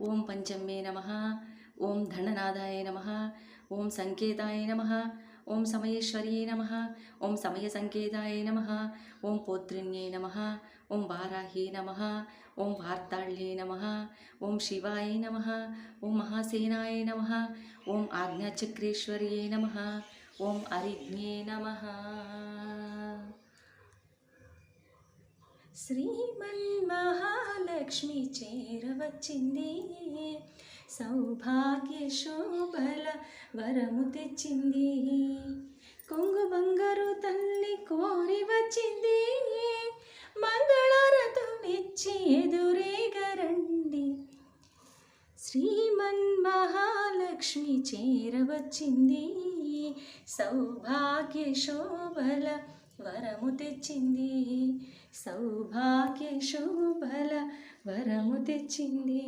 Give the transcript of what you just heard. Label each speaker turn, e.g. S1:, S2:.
S1: ఓం పంచమే నమ ఓం ధననాథాయ నమ ఓం సంకేతాయ నమ ఓం సమయేశ్వర్యే నమ ఓం సమయ సంకేతాయ నమ ఓం పౌత్రిణ్యే నమ ఓం వారాహ్యే నమ ఓం వార్తాళ్యే నమ ఓం శివాయ నమ ఓం మహాసేనాయ నమ ఓం ఆజ్ఞాచక్రేశ్వర్యే నమ ఓం అరిజ్ఞే నమ శ్రీమన్మహాలక్ష్మి వచ్చింది. సౌభాగ్య శోభల వరము తెచ్చింది. కొంగు బంగారు తల్లి కోరి వచ్చింది. మంగళారతునిచ్చి ఎదురేగరండి. శ్రీమన్మహాలక్ష్మి చేరవచ్చింది సౌభాగ్య శోభల వరము తెచ్చింది. సౌభాగ్య శోభల స్వరము తెచ్చింది.